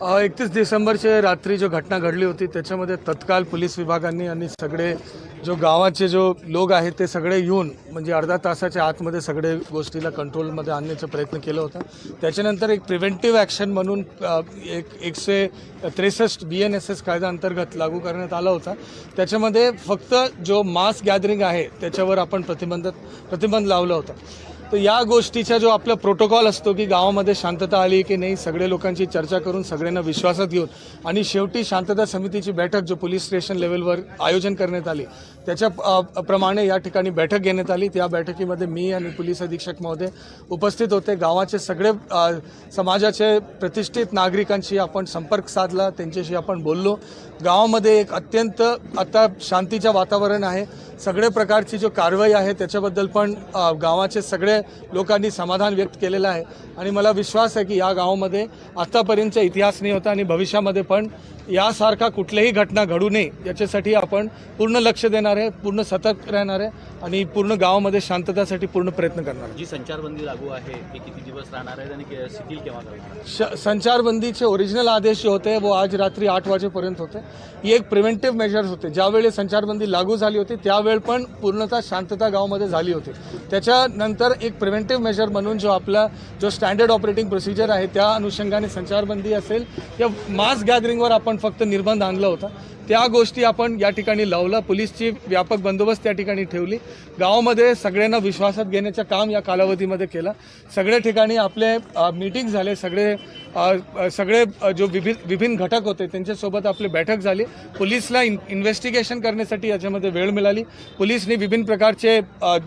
एकतीस डिसेंबरचे रात्री जो घटना घडली होती त्याच्यामध्ये तत्काळ पोलीस विभागांनी आणि सगळे जो गावाचे जो लोक आहेत ते सगळे येऊन म्हणजे अर्धा तासाच्या आतमध्ये सगळे गोष्टीला कंट्रोलमध्ये आणण्याचा प्रयत्न केला होता. त्याच्यानंतर एक प्रिव्हेंटिव्ह ॲक्शन म्हणून एक एकशे त्रेसष्ट बी एन एस एस कायदा अंतर्गत लागू करण्यात आला होता. त्याच्यामध्ये फक्त जो मास गॅदरिंग आहे त्याच्यावर आपण प्रतिबंध प्रतिबंध लावला होता. तर या गोष्टीचा जो आपला प्रोटोकॉल असतो की गावामध्ये शांतता आली की नाही सगळे लोकांची चर्चा करून सगळ्यांना विश्वासात घेऊन आणि शेवटी शांतता समितीची बैठक जो पोलीस स्टेशन लेवलवर आयोजन करण्यात आली त्याच्या प्रमाणे या ठिकाणी बैठक घेण्यात आली. त्या बैठकीमध्ये मी आणि पोलीस अधीक्षक महोदय उपस्थित होते. गावाचे सगळे समाजाचे प्रतिष्ठित नागरिकांशी आपण संपर्क साधला त्यांच्याशी आपण बोललो. गावामध्ये एक अत्यंत आता शांतीचं वातावरण आहे. सगळे प्रकारची जो कारवाई आहे त्याच्याबद्दल पण गावाचे सगळे लोकांनी समाधान व्यक्त केलेलं आहे. आणि मला विश्वास आहे की या गावामध्ये आत्तापर्यंतचा इतिहास नाही होता आणि भविष्यामध्ये पण यासारखा कुठल्याही घटना घडू नये याच्यासाठी आपण पूर्ण लक्ष देणार आहे पूर्ण सतर्क राहणार आहे आणि पूर्ण गावामध्ये शांततासाठी पूर्ण प्रयत्न करणार जी संचारबंदी लागू आहे ती किती दिवस राहणार आहे आणि शिथिल केव्हा करायची संचारबंदीचे ओरिजिनल आदेश जे होते वो आज रात्री आठ वाजेपर्यंत होते. ही एक प्रिव्हेंटिव्ह मेजर्स होते. ज्यावेळी संचारबंदी लागू झाली होती त्यावेळ वेळ पण पूर्णतः शांतता गावामध्ये झाली होती. त्याच्यानंतर एक प्रिव्हेंटिव्ह मेजर म्हणून जो आपला जो स्टँडर्ड ऑपरेटिंग प्रोसिजर आहे त्या अनुषंगाने संचारबंदी असेल या मास गॅदरिंगवर आपण फक्त निर्बंध आणला होता. त्या गोष्टी आपण या ठिकाणी लावला पोलीसची व्यापक बंदोबस्त त्या ठिकाणी ठेवली. गावामध्ये सगळ्यांना विश्वासात घेण्याचं काम या कालावधीमध्ये केलं. सगळ्या ठिकाणी आपले मीटिंग झाले. सगळे सगळे जो विभिन्न विभिन्न घटक होते त्यांच्यासोबत आपली बैठक झाली. पोलीसला इन इन्व्हेस्टिगेशन करण्यासाठी याच्यामध्ये वेळ मिळाली. पोलिसनी विभिन्न प्रकारचे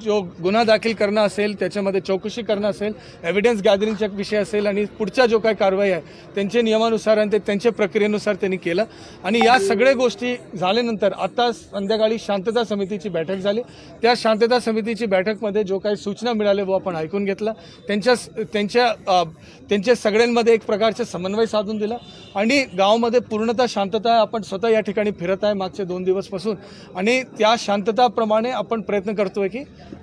जो गुन्हा दाखल करणं असेल त्याच्यामध्ये चौकशी करणं असेल एव्हिडन्स गॅदरिंगचा विषय असेल आणि पुढच्या जो काही कारवाई आहे त्यांचे नियमानुसार आणि ते त्यांच्या प्रक्रियेनुसार त्यांनी केलं. आणि या सगळ्या गोष्टी झाल्यानंतर आता संध्याकाळी शांतता समितीची बैठक झाली. त्या शांतता समितीची बैठकमध्ये जो काही सूचना मिळाल्या वो आपण ऐकून घेतला. त्यांच्या त्यांच्या त्यांच्या सगळ्यांमध्ये एक प्रकारचे समन्वय साधून दिला. आणि गावामध्ये पूर्णतः शांतता आपण स्वतः या ठिकाणी फिरत आहे मागचे दोन दिवसपासून. आणि त्या शांतता शांतताप्रमाणे आपण प्रयत्न करतोय की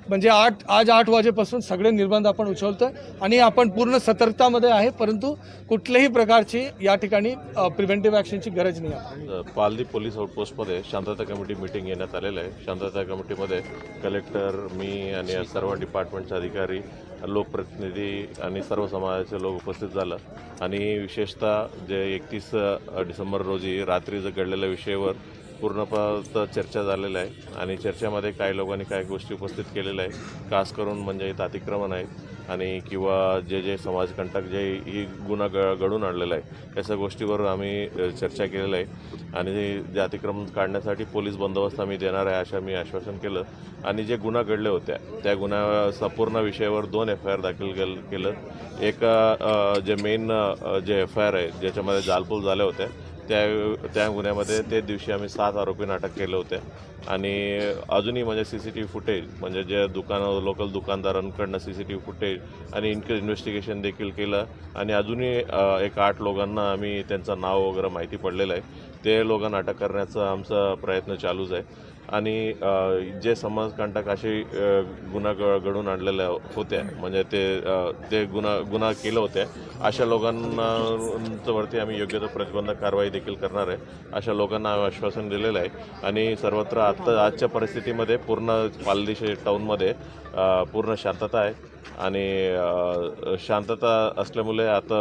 म्हणजे आठ आज आठ वाजेपासून सगळे निर्बंध आपण उचलतोय आणि आपण पूर्ण सतर्कतामध्ये आहे परंतु कुठल्याही प्रकारची या ठिकाणी प्रिव्हेंटिव्ह ॲक्शनची गरज नाही आहे. पालदी पोलीस आउटपोस्टमध्ये शांतता कमिटी मिटिंग घेण्यात आलेलं आहे. शांतता कमिटीमध्ये कलेक्टर मी आणि सर्व डिपार्टमेंटचे अधिकारी लोकप्रतिनिधी आणि सर्व समाजाचे लोक उपस्थित झालं. आणि विशेषतः जे एकतीस डिसेंबर रोजी रात्री जर घडलेल्या विषयावर पूर्णतः चर्चा झालेल्या आहे आणि चर्चेमध्ये काही लोकांनी काही गोष्टी उपस्थित केलेल्या आहे खास करून म्हणजे इथं अतिक्रमण आहेत आणि किंवा जे जे समाजकंटक जे ही गुन्हा ग घडून आणलेला आहे या सगळ्या गोष्टीवर आम्ही चर्चा केलेलं आहे. आणि जे अतिक्रमण काढण्यासाठी पोलीस बंदोबस्त आम्ही देणार आहे असं मी आश्वासन केलं. आणि जे गुन्हा घडले होत्या त्या गुन्हा संपूर्ण विषयावर दोन एफ आय आर दाखल केलं केलं. एक जे मेन जे एफ आय आर आहे ज्याच्यामध्ये जालपूल झाल्या होत्या त्या त्या गुन्ह्यामध्ये ते दिवशी आम्ही सात आरोपींना अटक केले होते. आणि अजूनही म्हणजे C C T V footage म्हणजे जे दुकानं local दुकानदारांकडनं C C T V footage आणि इन्क इन्व्हेस्टिगेशन देखील केलं. आणि अजूनही एक आठ लोकांना आम्ही त्यांचं नाव वगैरे माहिती पडलेलं आहे. ते लोकांना अटक करण्याचा आमचा प्रयत्न चालूच आहे. आणि जे समाजकंटक असे गुन्हा ग- घडून आणलेल्या होत्या म्हणजे ते ते गुन्हा गुन्हा केलं होत्या अशा लोकांनावरती आम्ही योग्य तो प्रतिबंधक कारवाई देखील करणार आहे अशा लोकांना आम्ही आश्वासन दिलेलं आहे. आणि सर्वत्र आत्ता आजच्या परिस्थितीमध्ये पूर्ण पालदेश टाऊनमध्ये पूर्ण शांतता आहे. आणि शांतता असल्यामुळे आता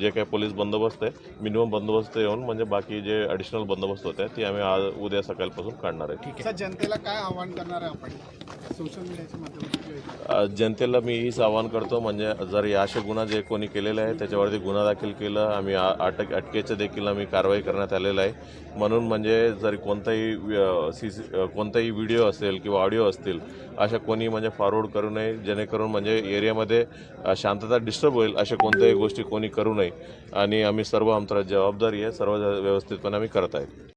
जे काही पोलीस बंदोबस्त आहे मिनिमम बंदोबस्त येऊन म्हणजे बाकी जे ॲडिशनल बंदोबस्त होते ती आम्ही आज उद्या सकाळपासून काढणार आहे. सर जनतेला काय आव्हान करणार आहे आपण? सोशल मीडियाच्या माध्यमातून. जनतेला मी हीच आवाहन करतो म्हणजे जर या असे गुन्हा जे कोणी केलेले आहे त्याच्यावरती गुन्हा दाखल केला आम्ही अटक अटकेचं देखील आम्ही कारवाई करण्यात आलेलं आहे. म्हणून म्हणजे जर कोणताही सी कोणताही व्हिडिओ असेल किंवा ऑडिओ असतील अशा कोणी म्हणजे फॉरवर्ड करू नये जेणेकरून म्हणजे एरियामध्ये शांतता डिस्टर्ब होईल अशा कोणत्याही गोष्टी कोणी करू नये. आणि आम्ही सर्व आमचा जबाबदारी आहे सर्व व्यवस्थितपणे आम्ही करत आहे